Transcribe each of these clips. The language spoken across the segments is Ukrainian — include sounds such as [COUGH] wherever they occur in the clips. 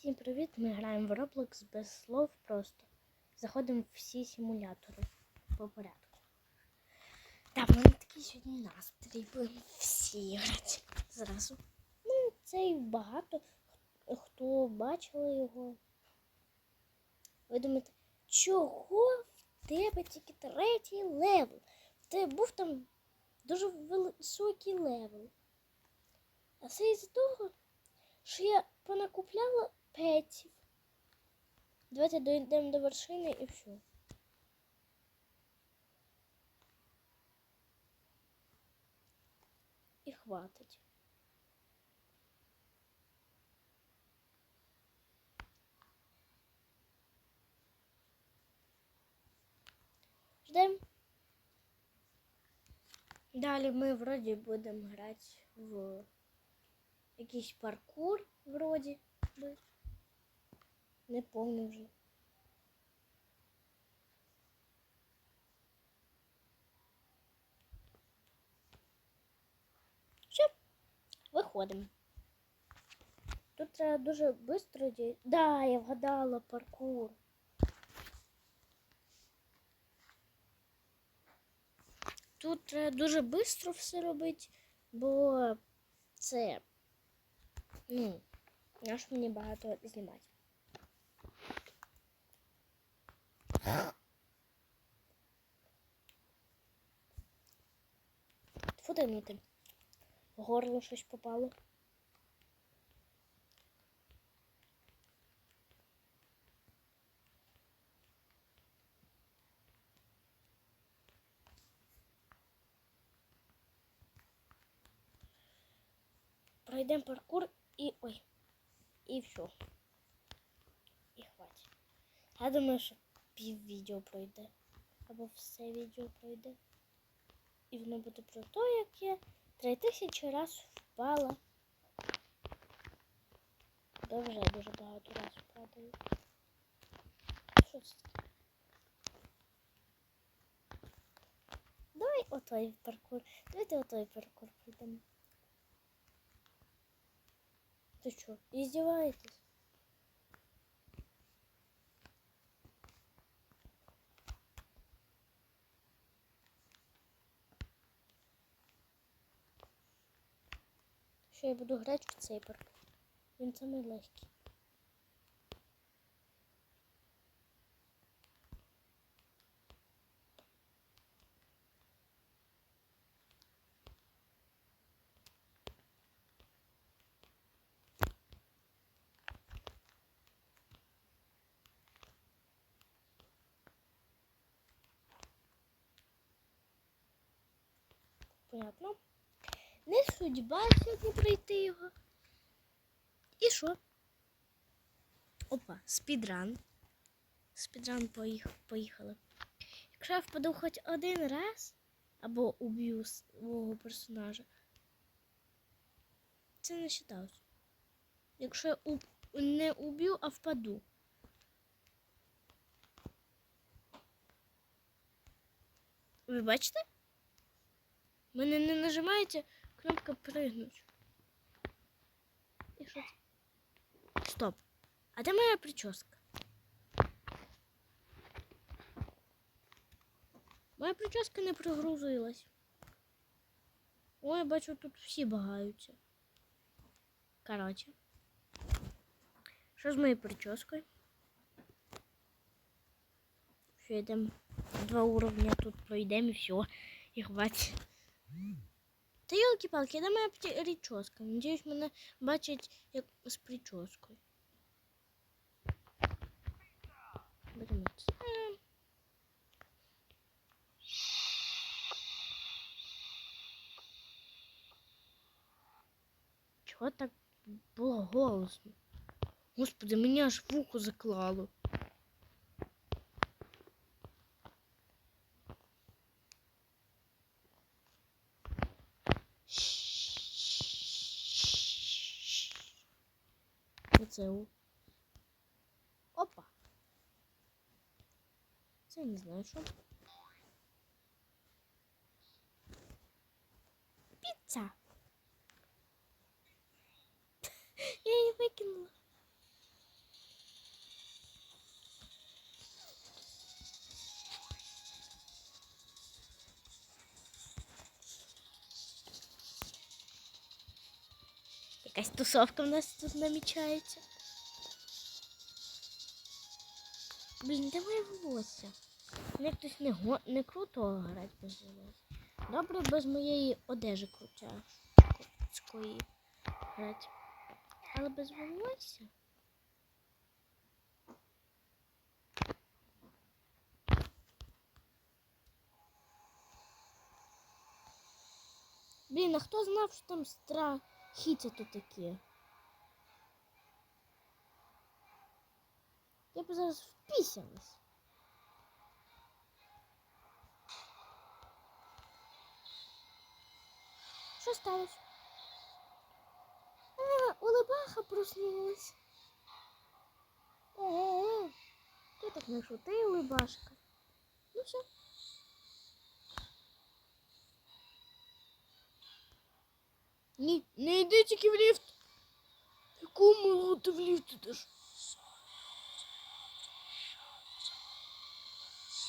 Всім привіт! Ми граємо в Roblox без слов просто. Заходимо в всі симулятори по порядку. Так, в мене такий сьогодні настрій. Будемо всі грати зразу. Ну, це і багато хто бачили його. Ви думаєте, чого в тебе тільки третій левел? В був там дуже високий левел. А це із-за того, що я понакупляла петів. Давайте дійдемо до вершини і все. І хватить. Ждем. Далі ми вроді будемо грати в якийсь паркур вроді би. Не помню вже. Все, виходимо. Тут треба дуже швидко діяти. Да, я вгадала паркур. Тут треба дуже швидко все робити, бо це Ну, наш мені багато знімати. Футинути. В горло щось попало. Пройдемо паркур і. ой. І все. І хватить. Я думаю, що пів відео пройде. Або все відео пройде. І воно буде про те, як я три тисячі раз впала. Да вже дуже багато раз падаю. Що це таке? Давай отой паркур. Давайте отой паркур пройдемо. Ты что, издеваетесь? Що я буду грати в цей парк? Він самий легкий. Понятно. Не судьба сьогодні пройти його. І що? Опа, спідран. Спідран поїх... поїхали. Якщо я впаду хоч один раз або уб'ю свого персонажа, це не вважалось. Якщо я уб... не уб'ю, а впаду. Ви бачите? Мене не нажимається кнопка пригнуть. І що це? Стоп. А де моя прическа? Моя прическа не прогрузилась. Ой, бачу, тут всі багаються. Короче. Що з моєю прическою? Все, йдемо два уровня тут пройдемо і все. І хватить. Та йолки-палки, де моя прическа? Надіюсь, мене бачать як з прическою. Беремо це. Чого так було голосно? Господи, мені аж вухо заклало. Оце у. Опа. Це не знаю що. Піца. Якась тусовка в нас тут намічається. Блін, де моє волосся? Як хтось не, го... не круто грати без волосся. Добре без моєї одежі крутяцької грати. Але без волосся. Блін, а хто знав, що там страхіття то такі? Я б зараз впісялась. Що сталося? А, улыбаха проснулась. О, ти так не шути, улыбашка. Ну все. Ні, не йди тільки в ліфт. Якому ти в ліфт ідеш?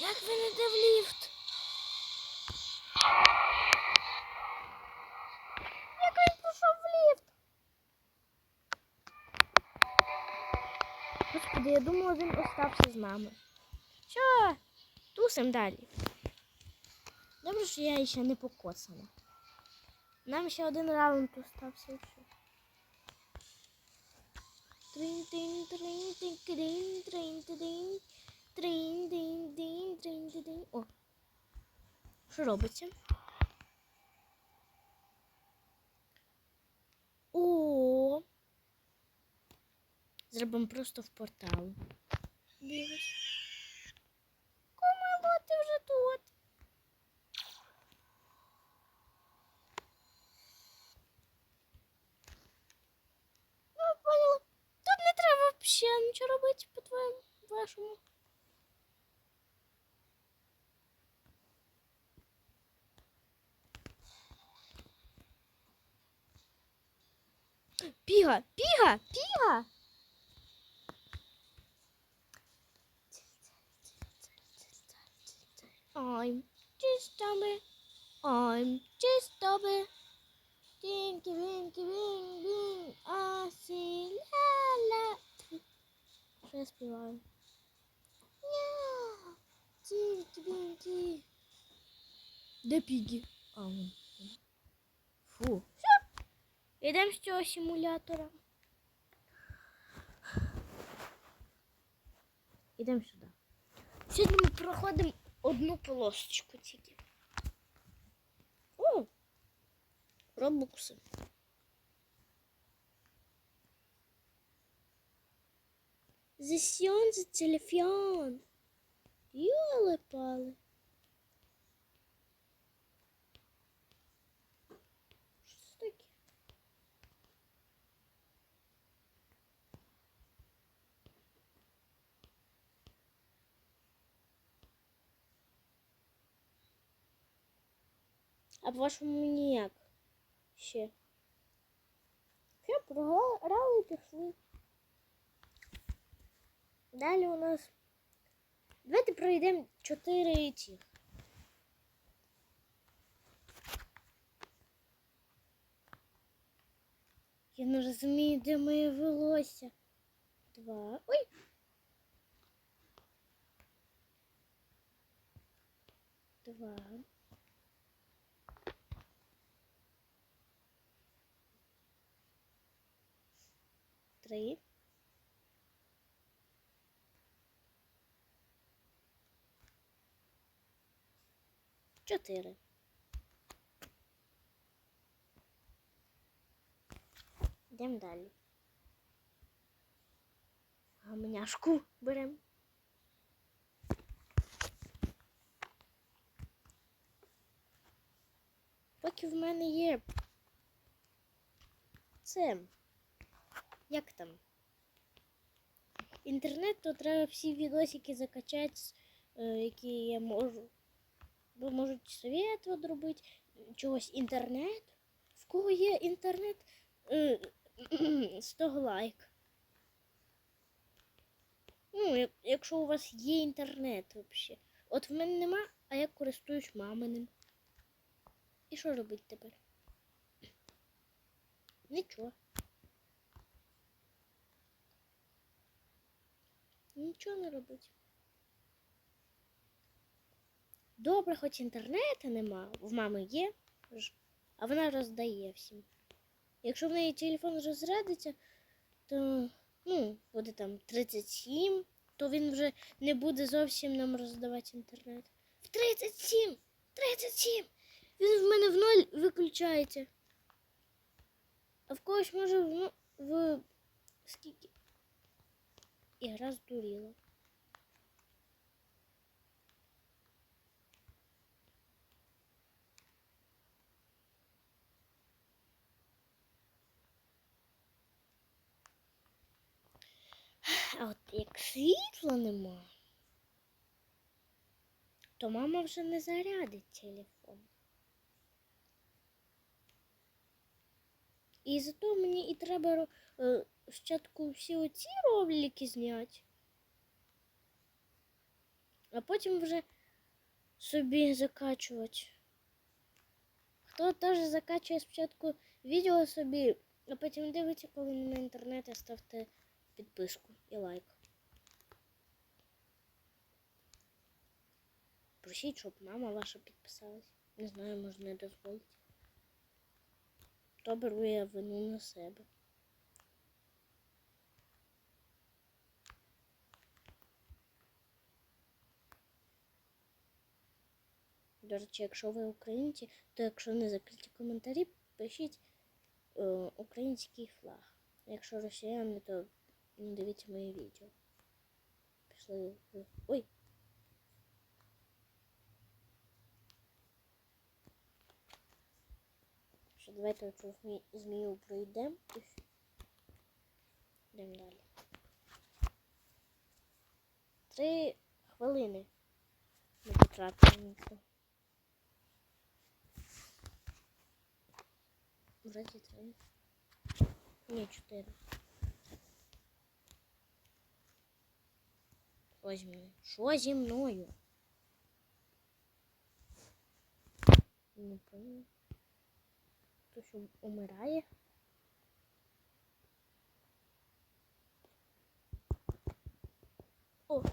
Як він іде в ліфт? Як він пішов в ліфт? Господи, я думала, він остався з нами. Що? Тусим далі. Добре, що я ще не покоцана. Нам ще один раунд остався. Трин тин трин тин крин трин трин трин дин дин трин дин О. Що робиться? О. Зробимо просто в портал. Дивись. нічого робити, по-твоєму, вашому. Піга, піга, піга. I'm just dummy. I'm just dummy. Dinky, winky, wing, wing. I see la la. Що я співаю? Ня. Тінкі, вінкі. Де пігі? А, вон. Фу. Все. Йдемо з цього симулятора. Йдемо сюди. Сьогодні ми проходимо одну полосочку тільки. О! Робокси. Засьон за телефон. Йоли пали. Що це таке? А по-вашому ніяк. Ще. Все, програли і пішли. Далі у нас. Давайте пройдемо чотири ці. Я не розумію, де моє волосся. Два. Ой! Два. Три. Чотири. Йдемо далі. Гамняшку беремо. Поки в мене є це. Як там? Інтернет, то треба всі відосики закачати, е, які я можу бо можуть світ робити, чогось інтернет. В кого є інтернет е, [CLEARS THROAT] 100 лайк. Ну, якщо у вас є інтернет взагалі. От в мене нема, а я користуюсь маминим. І що робити тепер? Нічого. Нічого не робить. Добре, хоч інтернету нема, в мами є, а вона роздає всім. Якщо в неї телефон розрядиться, то ну, буде там 37, то він вже не буде зовсім нам роздавати інтернет. В 37! 37! Він в мене в ноль виключається. А в когось може в, ну, в скільки? Ігра здуріла. А от як світла нема, то мама вже не зарядить телефон. І зато мені і треба е, спочатку всі оці ролики зняти, а потім вже собі закачувати. Хто теж закачує спочатку відео собі, а потім дивиться, коли на інтернеті, ставте підписку і лайк. Просіть, щоб мама ваша підписалась. Не знаю, може не дозволить. То беру я вину на себе. До речі, якщо ви українці, то якщо не закриті коментарі, пишіть е, український флаг. Якщо росіяни, то дивіться мої відео. Пішли. Ой! Що давайте цю змі... змію пройдемо і. Йдемо далі. Три хвилини ми це. Вроді три. Ні, чотири. Що зі мною? Що? Не понял. Хтось ум- умирає? О,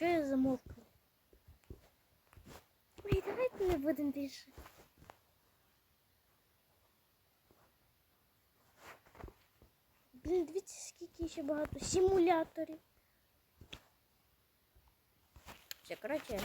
Фу, я замовкла? Ой, давайте не будемо більше. Блін, дивіться, скільки ще багато симуляторів. Все, коротше,